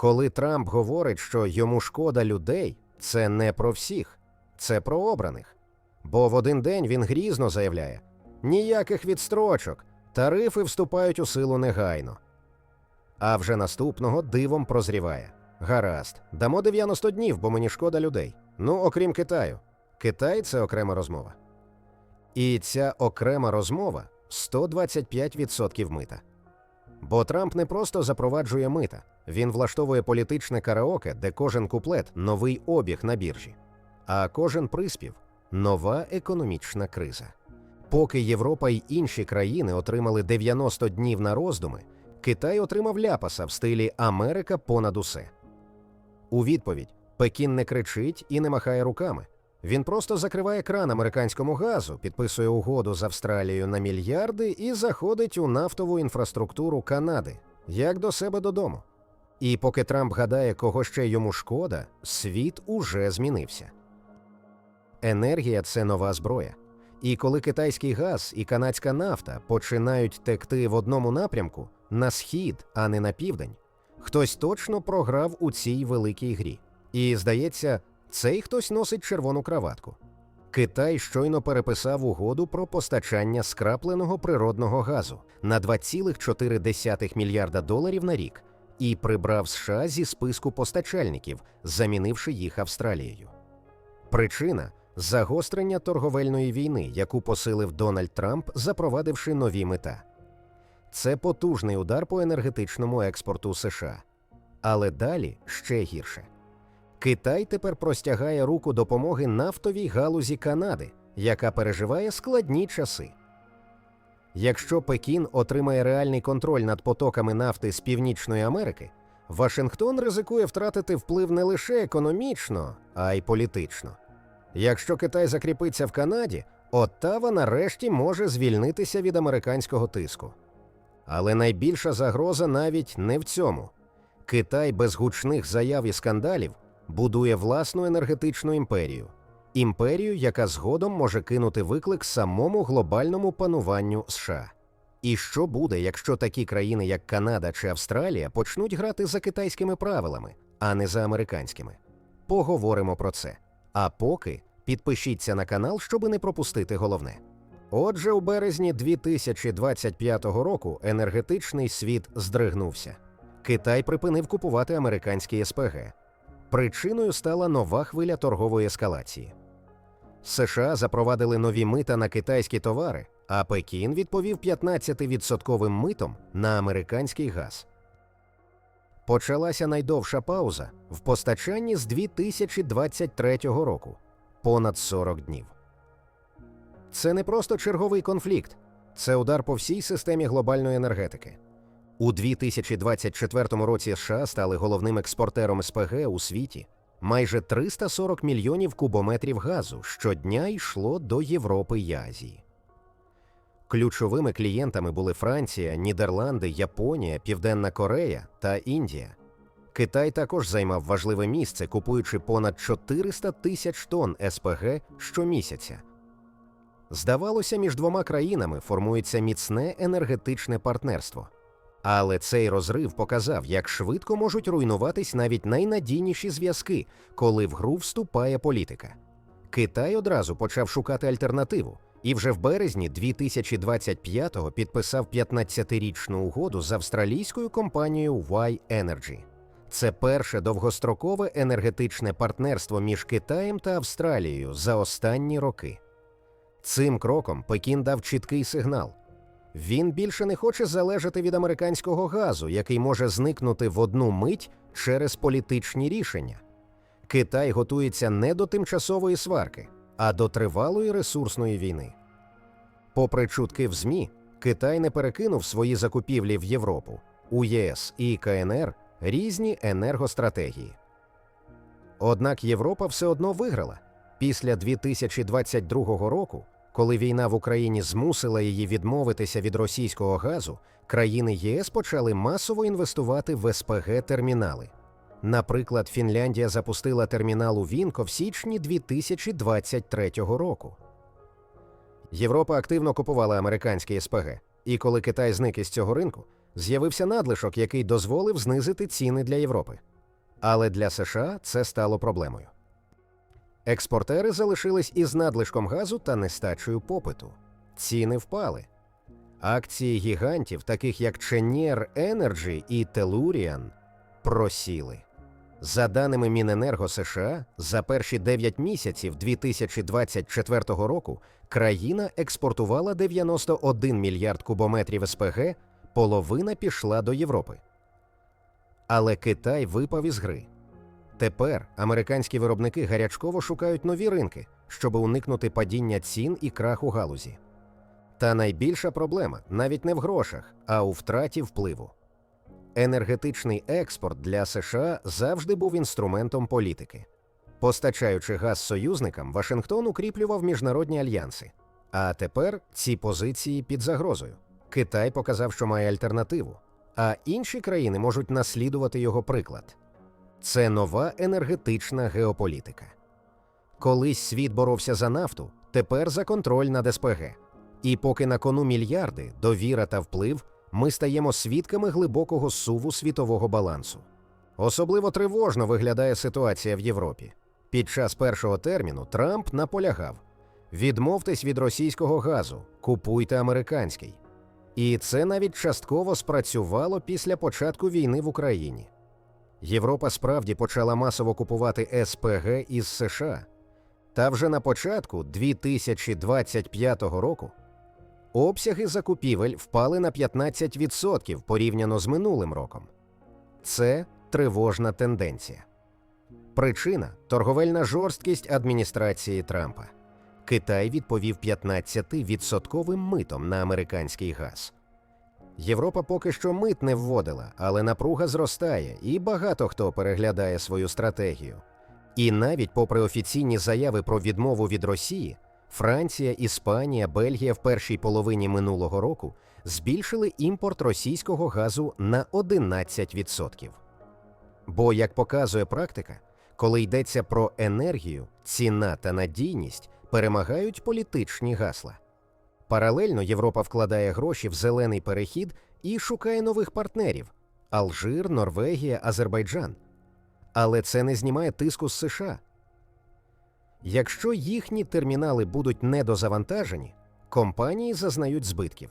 Коли Трамп говорить, що йому шкода людей, це не про всіх, це про обраних. Бо в один день він грізно заявляє: ніяких відстрочок, тарифи вступають у силу негайно. А вже наступного дивом прозріває. Гаразд, дамо 90 днів, бо мені шкода людей. Ну, окрім Китаю. Китай це окрема розмова. І ця окрема розмова 125% мита. Бо Трамп не просто запроваджує мита, він влаштовує політичне караоке, де кожен куплет новий обіг на біржі, а кожен приспів нова економічна криза. Поки Європа й інші країни отримали 90 днів на роздуми, Китай отримав ляпаса в стилі Америка понад усе. У відповідь Пекін не кричить і не махає руками. Він просто закриває кран американському газу, підписує угоду з Австралією на мільярди і заходить у нафтову інфраструктуру Канади, як до себе додому. І поки Трамп гадає, кого ще йому шкода, світ уже змінився. Енергія це нова зброя. І коли китайський газ і канадська нафта починають текти в одному напрямку на схід, а не на південь, хтось точно програв у цій великій грі. І здається, цей хтось носить червону краватку. Китай щойно переписав угоду про постачання скрапленого природного газу на 2,4 мільярда доларів на рік і прибрав США зі списку постачальників, замінивши їх Австралією. Причина загострення торговельної війни, яку посилив Дональд Трамп, запровадивши нові мета. Це потужний удар по енергетичному експорту США. Але далі ще гірше. Китай тепер простягає руку допомоги нафтовій галузі Канади, яка переживає складні часи. Якщо Пекін отримає реальний контроль над потоками нафти з Північної Америки, Вашингтон ризикує втратити вплив не лише економічно, а й політично. Якщо Китай закріпиться в Канаді, Оттава нарешті може звільнитися від американського тиску. Але найбільша загроза навіть не в цьому. Китай без гучних заяв і скандалів будує власну енергетичну імперію, імперію, яка згодом може кинути виклик самому глобальному пануванню США. І що буде, якщо такі країни, як Канада чи Австралія, почнуть грати за китайськими правилами, а не за американськими? Поговоримо про це. А поки підпишіться на канал, щоб не пропустити головне. Отже, у березні 2025 року енергетичний світ здригнувся. Китай припинив купувати американські СПГ. Причиною стала нова хвиля торгової ескалації. США запровадили нові мита на китайські товари, а Пекін відповів 15% митом на американський газ. Почалася найдовша пауза в постачанні з 2023 року понад 40 днів. Це не просто черговий конфлікт, це удар по всій системі глобальної енергетики. У 2024 році США стали головним експортером СПГ у світі. Майже 340 мільйонів кубометрів газу щодня йшло до Європи й Азії. Ключовими клієнтами були Франція, Нідерланди, Японія, Південна Корея та Індія. Китай також займав важливе місце, купуючи понад 400 тисяч тонн СПГ щомісяця. Здавалося, між двома країнами формується міцне енергетичне партнерство. Але цей розрив показав, як швидко можуть руйнуватись навіть найнадійніші зв'язки, коли в гру вступає політика. Китай одразу почав шукати альтернативу і вже в березні 2025-го підписав 15-річну угоду з австралійською компанією Y Energy. Це перше довгострокове енергетичне партнерство між Китаєм та Австралією за останні роки. Цим кроком Пекін дав чіткий сигнал. Він більше не хоче залежати від американського газу, який може зникнути в одну мить через політичні рішення. Китай готується не до тимчасової сварки, а до тривалої ресурсної війни. Попри чутки в ЗМІ, Китай не перекинув свої закупівлі в Європу, у ЄС і КНР різні енергостратегії. Однак Європа все одно виграла. Після 2022 року, коли війна в Україні змусила її відмовитися від російського газу, країни ЄС почали масово інвестувати в СПГ термінали. Наприклад, Фінляндія запустила термінал у Вінко в січні 2023 року. Європа активно купувала американські СПГ, і коли Китай зник із цього ринку, з'явився надлишок, який дозволив знизити ціни для Європи. Але для США це стало проблемою. Експортери залишились із надлишком газу та нестачею попиту. Ціни впали. Акції гігантів, таких як Cheniere Energy і Tellurian, просіли. За даними Міненерго США, за перші 9 місяців 2024 року країна експортувала 91 мільярд кубометрів СПГ, половина пішла до Європи. Але Китай випав із гри. Тепер американські виробники гарячково шукають нові ринки, щоб уникнути падіння цін і краху галузі. Та найбільша проблема навіть не в грошах, а у втраті впливу. Енергетичний експорт для США завжди був інструментом політики. Постачаючи газ союзникам, Вашингтон укріплював міжнародні альянси. А тепер ці позиції під загрозою. Китай показав, що має альтернативу, а інші країни можуть наслідувати його приклад. Це нова енергетична геополітика. Колись світ боровся за нафту, тепер за контроль над СПГ. І поки на кону мільярди, довіра та вплив, ми стаємо свідками глибокого суву світового балансу. Особливо тривожно виглядає ситуація в Європі. Під час першого терміну Трамп наполягав: відмовтесь від російського газу, купуйте американський. І це навіть частково спрацювало після початку війни в Україні. Європа справді почала масово купувати СПГ із США. Та вже на початку 2025 року обсяги закупівель впали на 15% порівняно з минулим роком. Це тривожна тенденція. Причина торговельна жорсткість адміністрації Трампа. Китай відповів 15% митом на американський газ. Європа поки що мит не вводила, але напруга зростає, і багато хто переглядає свою стратегію. І навіть попри офіційні заяви про відмову від Росії, Франція, Іспанія, Бельгія в першій половині минулого року збільшили імпорт російського газу на 11%. Бо, як показує практика, коли йдеться про енергію, ціна та надійність перемагають політичні гасла. Паралельно Європа вкладає гроші в зелений перехід і шукає нових партнерів Алжир, Норвегія, Азербайджан. Але це не знімає тиску з США. Якщо їхні термінали будуть недозавантажені, компанії зазнають збитків.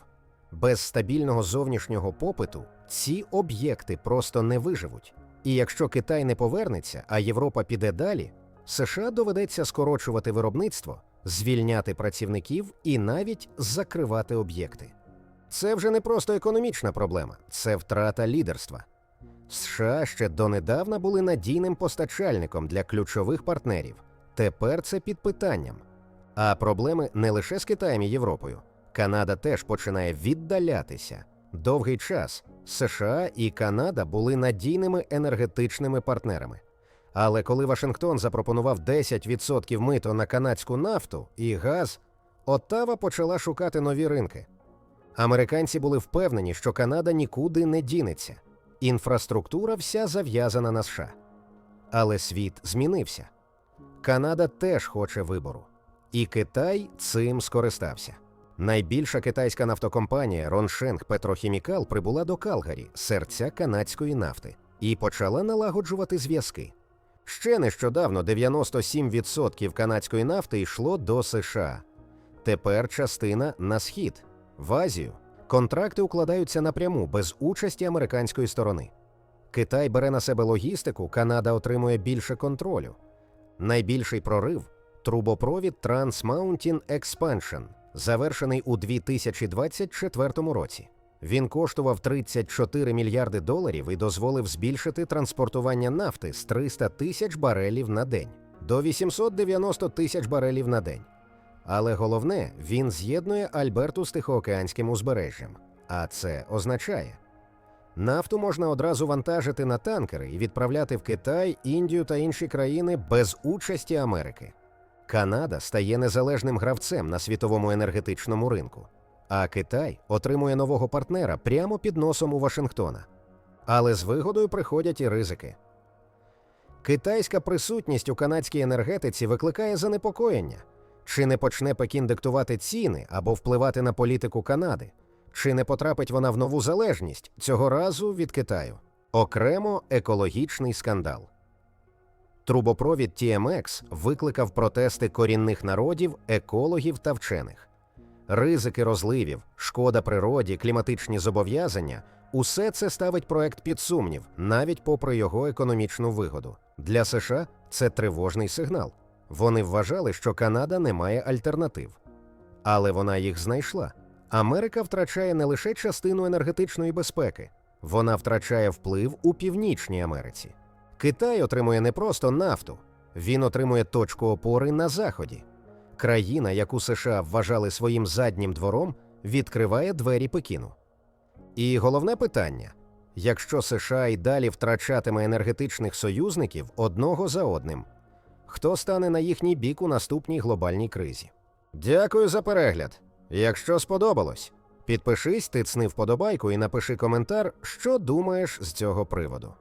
Без стабільного зовнішнього попиту ці об'єкти просто не виживуть. І якщо Китай не повернеться, а Європа піде далі, США доведеться скорочувати виробництво, звільняти працівників і навіть закривати об'єкти. Це вже не просто економічна проблема, це втрата лідерства. США ще донедавна були надійним постачальником для ключових партнерів. Тепер це під питанням. А проблеми не лише з Китаєм і Європою. Канада теж починає віддалятися. Довгий час США і Канада були надійними енергетичними партнерами. Але коли Вашингтон запропонував 10% мито на канадську нафту і газ, Оттава почала шукати нові ринки. Американці були впевнені, що Канада нікуди не дінеться. Інфраструктура вся зав'язана на США. Але світ змінився. Канада теж хоче вибору. І Китай цим скористався. Найбільша китайська нафтокомпанія Роншенг Петрохімікал прибула до Калгарі, серця канадської нафти, і почала налагоджувати зв'язки. Ще нещодавно 97% канадської нафти йшло до США. Тепер частина на схід, в Азію. Контракти укладаються напряму без участі американської сторони. Китай бере на себе логістику, Канада отримує більше контролю. Найбільший прорив трубопровід Trans Mountain Expansion, завершений у 2024 році. Він коштував 34 мільярди доларів і дозволив збільшити транспортування нафти з 300 тисяч барелів на день до 890 тисяч барелів на день. Але головне, він з'єднує Альберту з Тихоокеанським узбережжям. А це означає, нафту можна одразу вантажити на танкери і відправляти в Китай, Індію та інші країни без участі Америки. Канада стає незалежним гравцем на світовому енергетичному ринку, а Китай отримує нового партнера прямо під носом у Вашингтона. Але з вигодою приходять і ризики. Китайська присутність у канадській енергетиці викликає занепокоєння. Чи не почне Пекін диктувати ціни або впливати на політику Канади? Чи не потрапить вона в нову залежність цього разу від Китаю? Окремо екологічний скандал. Трубопровід TMX викликав протести корінних народів, екологів та вчених. Ризики розливів, шкода природі, кліматичні зобов'язання усе це ставить проект під сумнів, навіть попри його економічну вигоду. Для США це тривожний сигнал. Вони вважали, що Канада не має альтернатив. Але вона їх знайшла. Америка втрачає не лише частину енергетичної безпеки, вона втрачає вплив у Північній Америці. Китай отримує не просто нафту, він отримує точку опори на Заході. Країна, яку США вважали своїм заднім двором, відкриває двері Пекіну. І головне питання: якщо США і далі втрачатиме енергетичних союзників одного за одним, хто стане на їхній бік у наступній глобальній кризі? Дякую за перегляд. Якщо сподобалось, підпишись, тицни вподобайку і напиши коментар, що думаєш з цього приводу.